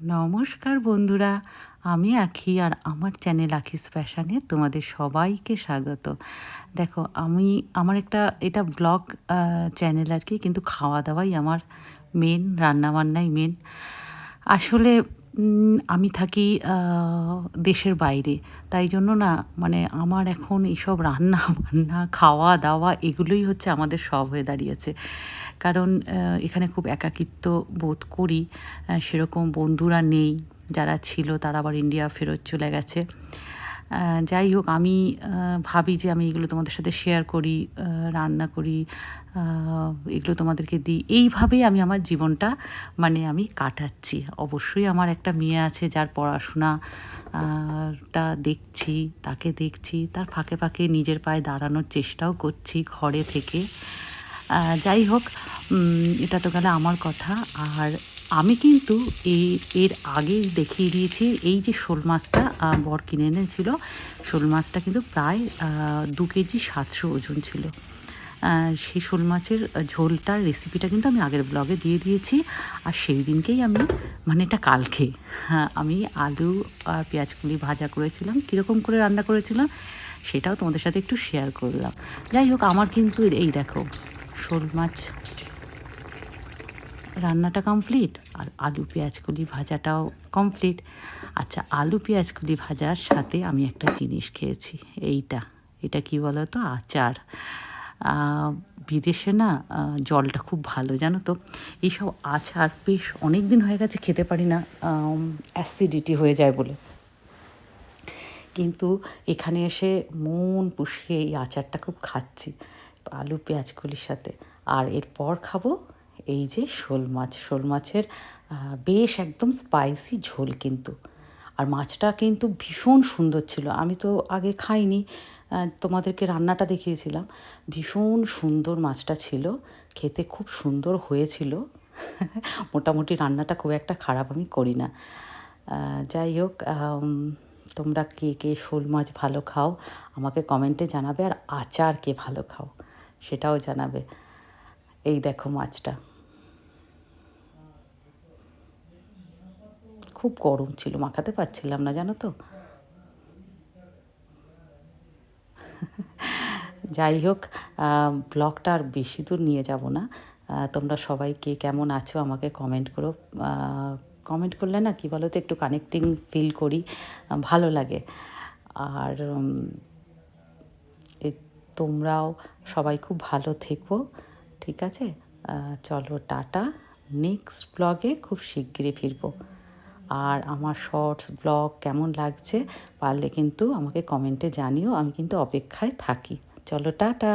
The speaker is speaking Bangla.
নমস্কার বন্ধুরা, আমি আখি আর আমার চ্যানেল আখিস ফ্যাশনে তোমাদের সবাইকে স্বাগত। দেখো, আমি আমার একটা, এটা ব্লগ চ্যানেল আর কি, কিন্তু খাওয়া দাওয়াই আমার মেন রান্নাবান্নাই মেন আসলে আমি থাকি দেশের বাইরে, তাই জন্য না মানে আমার এখন এইসব রান্না বান্না খাওয়া দাওয়া এগুলোই হচ্ছে আমাদের সব হয়ে দাঁড়িয়েছে। কারণ এখানে খুব একাকিত্ব বোধ করি। সেরকম বন্ধুরা নেই যারা ছিল, তারা আবার ইন্ডিয়া ফেরত চলে গেছে। যাই হোক, আমি ভাবি যে আমি এগুলো তোমাদের সাথে শেয়ার করি রান্না করি এগুলো তোমাদেরকে দিই। এইভাবেই আমি আমার জীবনটা মানে আমি কাটাচ্ছি। অবশ্যই আমার একটা মেয়ে আছে, যার পড়াশোনা টা দেখছি, তাকে দেখছি, তার ফাঁকে ফাঁকে নিজের পায়ে দাঁড়ানোর চেষ্টাও করছি ঘরে থেকে। যাই হোক এটা তো গেলে আমার কথা। আর আমি কিন্তু এই, এর আগে দেখিয়ে দিয়েছি, এই যে শোল মাছটা বর কিনে এনেছিল, শোল মাছটা কিন্তু প্রায় দু কেজি সাতশো ওজন ছিল। সেই শোল মাছের ঝোলটার রেসিপিটা কিন্তু আমি আগের ব্লগে দিয়ে দিয়েছি, আর সেই দিনকেই আমি মানে এটা কালকে হ্যাঁ আমি আলু আর পেঁয়াজগুলি ভাজা করেছিলাম, কীরকম করে রান্না করেছিলাম, সেটাও তোমাদের সাথে একটু শেয়ার করলাম। যাই হোক, আমার কিন্তু এই দেখো শোল মাছ। রান্নাটা কমপ্লিট আর আলু পেঁয়াজকলি ভাজাটাও কমপ্লিট আচ্ছা আলু পেঁয়াজকলি ভাজার সাথে আমি একটা জিনিস খেয়েছি, এইটা। এটা কি বলো তো আচার বিদেশে না জলটা খুব ভালো, জানো তো? এইসব আচার বেশ অনেক দিন হয়ে গেছে, খেতে পারি না অ্যাসিডিটি হয়ে যায় বলে। কিন্তু এখানে এসে মন পুষিয়ে এই আচারটা খুব খাচ্ছি। আলু পেঁয়াজকলির সাথে। আর এরপর খাব এই যে শোল মাছ। শোল মাছের বেশ একদম স্পাইসি ঝোল কিন্তু। আর মাছটা কিন্তু ভীষণ সুন্দর ছিল। আমি তো আগে খাইনি। তোমাদেরকে রান্নাটা দেখিয়েছিলাম। ভীষণ সুন্দর মাছটা ছিল। খেতে খুব সুন্দর হয়েছিল। মোটামুটি রান্নাটা খুব একটা খারাপ আমি করি না। যাই হোক তোমরা কে কে শোল মাছ ভালো খাও, আমাকে কমেন্টে জানাবে। আর আচার কে ভালো খাও। সেটাও জানাবে। এই দেখো মাছটা। খুব গরম ছিল, মাখাতে পারছিলাম না, জানো তো? যাই হোক ব্লগটা আর বেশি দূর নিয়ে যাব না। তোমরা সবাই কে কেমন আছো আমাকে কমেন্ট করো। কমেন্ট করলে না, কি বলো তো একটু কানেক্টিং ফিল করি, ভালো লাগে। আর তোমরাও সবাই খুব ভালো থেকো, ঠিক আছে? চলো টাটা। নেক্সট ব্লগে খুব শিগগিরই ফিরবো। আর আমার শর্টস ব্লগ কেমন লাগছে পারলে কিন্তু আমাকে কমেন্টে জানিও, আমি কিন্তু অপেক্ষায় থাকি। চলো টাটা!